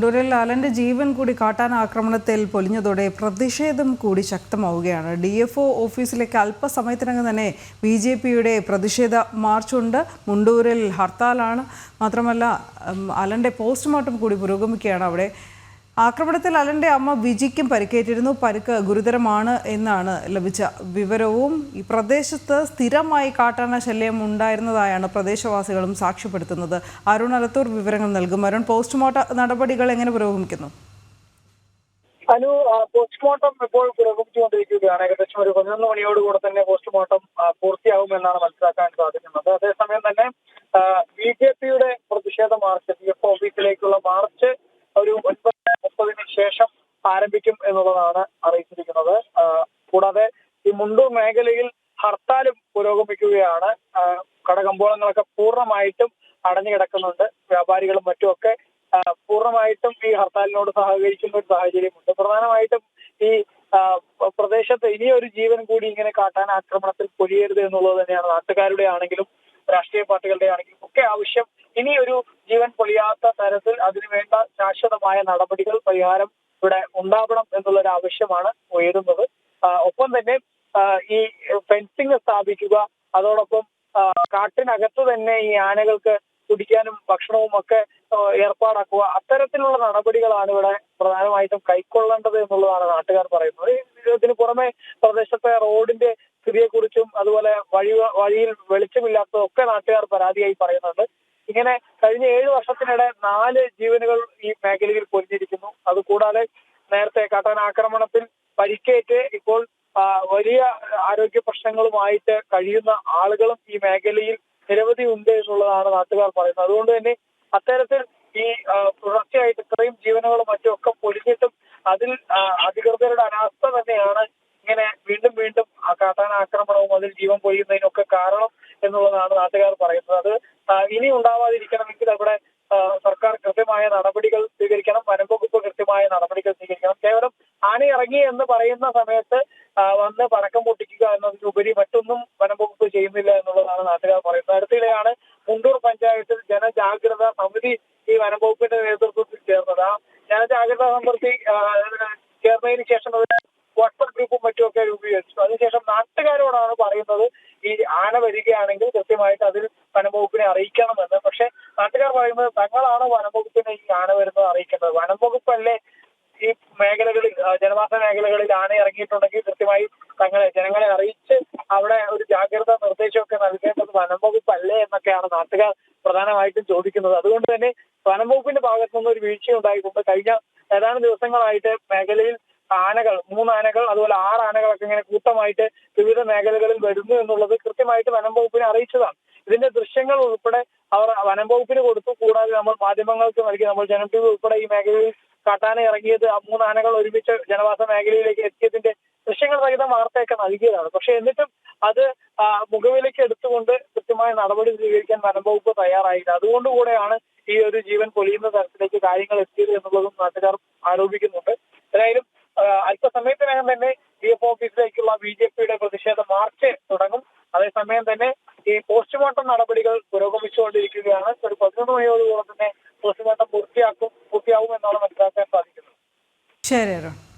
മുണ്ടൂരിൽ ലാലന്റെ ജീവൻ കൂടി കാട്ടാൻ ആക്രമണത്തിൽ പൊലിഞ്ഞതോടെ പ്രതിഷേധം കൂടി ശക്തമാവുകയാണ്. ഡി എഫ് ഒ ഓഫീസിലേക്ക് അല്പസമയത്തിനകം തന്നെ ബി ജെ പിയുടെ പ്രതിഷേധ മാർച്ചുണ്ട്. മുണ്ടൂരിൽ ഹർത്താലാണ്. മാത്രമല്ല അലന്റെ പോസ്റ്റ്മോർട്ടം കൂടി പുരോഗമിക്കുകയാണ് അവിടെ. ആക്രമണത്തിൽ അലന്റെ അമ്മ വിജിക്കും പരിക്കേറ്റിരുന്നു. പരിക്ക് ഗുരുതരമാണ് എന്നാണ് ലഭിച്ച വിവരവും. ഈ പ്രദേശത്ത് സ്ഥിരമായി കാട്ടാന ശല്യം ഉണ്ടായിരുന്നതായാണ് പ്രദേശവാസികളും സാക്ഷ്യപ്പെടുത്തുന്നത്. അരുൺ അലത്തൂർ വിവരങ്ങൾ നൽകും. അരുൺ പോസ്റ്റ്മോർട്ടം നടപടികൾ എങ്ങനെ പുരോഗമിക്കുന്നു? അനു പോസ്റ്റ്മോർട്ടം ഇപ്പോൾ പുരോഗമിച്ചുകൊണ്ടിരിക്കുകയാണ്. ഏകദേശം ഒരു പതിനൊന്ന് മണിയോടുകൂടെ തന്നെ പോസ്റ്റ്മോർട്ടം ആ, പൂർത്തിയാകുമെന്നാണ് മനസ്സിലാക്കാൻ സാധിക്കുന്നത്. അതേസമയം തന്നെ ബി ജെ പിയുടെ പ്രതിഷേധ മാർച്ച് എഫ് ഓഫീസിലേക്കുള്ള മാർച്ച് എന്നുള്ളതാണ് അറിയിച്ചിരിക്കുന്നത്. കൂടാതെ ഈ മുണ്ടൂർ മേഖലയിൽ ഹർത്താലും പുരോഗമിക്കുകയാണ്. കടകമ്പോളങ്ങളൊക്കെ പൂർണമായിട്ടും അടഞ്ഞു കിടക്കുന്നുണ്ട്. വ്യാപാരികളും മറ്റുമൊക്കെ പൂർണമായിട്ടും ഈ ഹർത്താലിനോട് സഹകരിക്കുന്ന ഒരു സാഹചര്യമുണ്ട്. പ്രധാനമായിട്ടും ഈ പ്രദേശത്ത് ഇനിയൊരു ജീവൻ കൂടി ഇങ്ങനെ കാട്ടാൻ ആക്രമണത്തിൽ പൊഴിയരുത് എന്നുള്ളത് തന്നെയാണ്. നാട്ടുകാരുടെ ആണെങ്കിലും രാഷ്ട്രീയ പാർട്ടികളുടെ ആണെങ്കിലും ഒക്കെ ആവശ്യം ഇനി ഒരു ജീവൻ പൊളിയാത്ത തരത്തിൽ അതിനുവേണ്ട ശാശ്വതമായ നടപടികൾ പരിഹാരം ഇവിടെ ഉണ്ടാവണം എന്നുള്ള ഒരു ആവശ്യമാണ് ഉയരുന്നത്. ഒപ്പം തന്നെ ഈ ഫെൻസിങ് സ്ഥാപിക്കുക അതോടൊപ്പം കാട്ടിനകത്ത് തന്നെ ഈ ആനകൾക്ക് കുടിക്കാനും ഭക്ഷണവും ഒക്കെ ഏർപ്പാടാക്കുക അത്തരത്തിലുള്ള നടപടികളാണ് ഇവിടെ പ്രധാനമായിട്ടും കൈക്കൊള്ളേണ്ടത് എന്നുള്ളതാണ് നാട്ടുകാർ പറയുന്നത്. ഇതിന് പുറമെ പ്രദേശത്തെ റോഡിന്റെ സ്ഥിതിയെക്കുറിച്ചും അതുപോലെ വഴി വഴിയിൽ വെളിച്ചമില്ലാത്തതൊക്കെ നാട്ടുകാർ പരാതിയായി പറയുന്നുണ്ട്. ഇങ്ങനെ കഴിഞ്ഞ ഏഴ് വർഷത്തിനിടെ നാല് ജീവനുകൾ ഈ മേഖലയിൽ പൊലിഞ്ഞിരിക്കുന്നു അതുകൂടാതെ നേരത്തെ കാട്ടാൻ ആക്രമണത്തിൽ പരിക്കേറ്റ് ഇപ്പോൾ വലിയ ആരോഗ്യ പ്രശ്നങ്ങളുമായിട്ട് കഴിയുന്ന ആളുകളും ഈ മേഖലയിൽ നിരവധി ഉണ്ട് എന്നുള്ളതാണ് നാട്ടുകാർ പറയുന്നത്. അതുകൊണ്ട് തന്നെ അത്തരത്തിൽ ഈ തുടർച്ചയായിട്ട് ഇത്രയും ജീവനുകളും മറ്റും ഒക്കെ പൊലിഞ്ഞിട്ടും അതിൽ അധികൃതരുടെ അനാസ്ഥ തന്നെയാണ് ഇങ്ങനെ വീണ്ടും വീണ്ടും കാട്ടാന ആക്രമണവും അതിൽ ജീവൻ പൊഴിയുന്നതിനൊക്കെ കാരണം എന്നുള്ളതാണ് നാട്ടുകാർ പറയുന്നത്. അത് ഇനി ഉണ്ടാവാതിരിക്കണമെങ്കിൽ അവിടെ സർക്കാർ കൃത്യമായ നടപടികൾ സ്വീകരിക്കണം വനംവകുപ്പ് കൃത്യമായ നടപടികൾ സ്വീകരിക്കണം. കേവലം ആന ഇറങ്ങി എന്ന് പറയുന്ന സമയത്ത് വന്ന് പടക്കം പൊട്ടിക്കുക എന്നതിനുപരി മറ്റൊന്നും വനംവകുപ്പ് ചെയ്യുന്നില്ല എന്നുള്ളതാണ് നാട്ടുകാർ പറയുന്നത്. അടുത്തിടെയാണ് മുണ്ടൂർ പഞ്ചായത്തിൽ ജനജാഗ്രത സമിതി ഈ വനംവകുപ്പിന്റെ നേതൃത്വത്തിൽ ചേർന്നത്. ആ ജനജാഗ്രത സമിതി ആ, ചേർന്നതിന് ശേഷം അവർ വാട്സപ്പ് ഗ്രൂപ്പും മറ്റുമൊക്കെ രൂപീകരിച്ചു. അതിനുശേഷം നാട്ടുകാരോടാണ് പറയുന്നത് ഈ ആന വരികയാണെങ്കിൽ കൃത്യമായിട്ട് അതിൽ വനംവകുപ്പിനെ അറിയിക്കണമെന്ന് പക്ഷെ നാട്ടുകാർ പറയുന്നത് തങ്ങളാണ് വനംവകുപ്പിനെ ഈ ആന വരുന്നത് അറിയിക്കേണ്ടത് വനംവകുപ്പല്ലേ ഈ മേഖലകളിൽ ആ, ജനവാസ മേഖലകളിൽ ആന ഇറങ്ങിയിട്ടുണ്ടെങ്കിൽ കൃത്യമായി തങ്ങളെ ജനങ്ങളെ അറിയിച്ച് അവിടെ ഒരു ജാഗ്രതാ നിർദ്ദേശമൊക്കെ നൽകേണ്ടത് വനംവകുപ്പ് അല്ലേ എന്നൊക്കെയാണ് നാട്ടുകാർ പ്രധാനമായിട്ടും ചോദിക്കുന്നത്. അതുകൊണ്ട് തന്നെ വനംവകുപ്പിന്റെ ഭാഗത്തു നിന്ന് ഒരു വീഴ്ച ഉണ്ടായിട്ടുണ്ട്. കഴിഞ്ഞ ഏതാനും ദിവസങ്ങളായിട്ട് മേഖലയിൽ ആനകൾ മൂന്നാനകൾ അതുപോലെ ആറ് ആനകളൊക്കെ ഇങ്ങനെ കൂട്ടമായിട്ട് വിവിധ മേഖലകളിൽ വരുന്നു എന്നുള്ളത് കൃത്യമായിട്ട് വനം വകുപ്പിനെ അറിയിച്ചതാണ്. ഇതിന്റെ ദൃശ്യങ്ങൾ ഉൾപ്പെടെ അവർ വനം വകുപ്പിന് കൊടുത്തു. കൂടാതെ നമ്മൾ മാധ്യമങ്ങൾക്ക് നൽകി നമ്മൾ ജനം ടി ഉൾപ്പെടെ ഈ മേഖലയിൽ കാട്ടാന ഇറങ്ങിയത് ആ മൂന്ന് ആനകൾ ഒരുമിച്ച് ജനവാസ മേഖലയിലേക്ക് എത്തിയതിന്റെ ദൃശ്യങ്ങൾ സഹിതം വാർത്തയൊക്കെ നൽകിയതാണ്. പക്ഷെ എന്നിട്ടും അത് മുഖവിലേക്ക് എടുത്തുകൊണ്ട് കൃത്യമായ നടപടി സ്വീകരിക്കാൻ വനംവകുപ്പ് തയ്യാറായില്ല. അതുകൊണ്ടുകൂടെയാണ് ഈ ഒരു ജീവൻ പൊലിയുന്ന തരത്തിലേക്ക് കാര്യങ്ങൾ എത്തിയത് എന്നുള്ളതും നാട്ടുകാർ ആരോപിക്കുന്നുണ്ട്. ഏതായാലും അല്പസമയത്തിനകം തന്നെ ഡി എഫ് ഓഫീസിലേക്കുള്ള ബി ജെ പിയുടെ പ്രതിഷേധ മാർച്ച് തുടങ്ങും. അതേസമയം തന്നെ ഈ പോസ്റ്റ്മോർട്ടം നടപടികൾ പുരോഗമിച്ചുകൊണ്ടിരിക്കുകയാണ്. ഒരു പതിനൊന്ന് മണിയോടുകൂടെ തന്നെ പോസ്റ്റ്മോർട്ടം പൂർത്തിയാക്കും പൂർത്തിയാവും എന്നാണ് മനസ്സിലാക്കാൻ സാധിക്കുന്നത് ശരി അരുൺ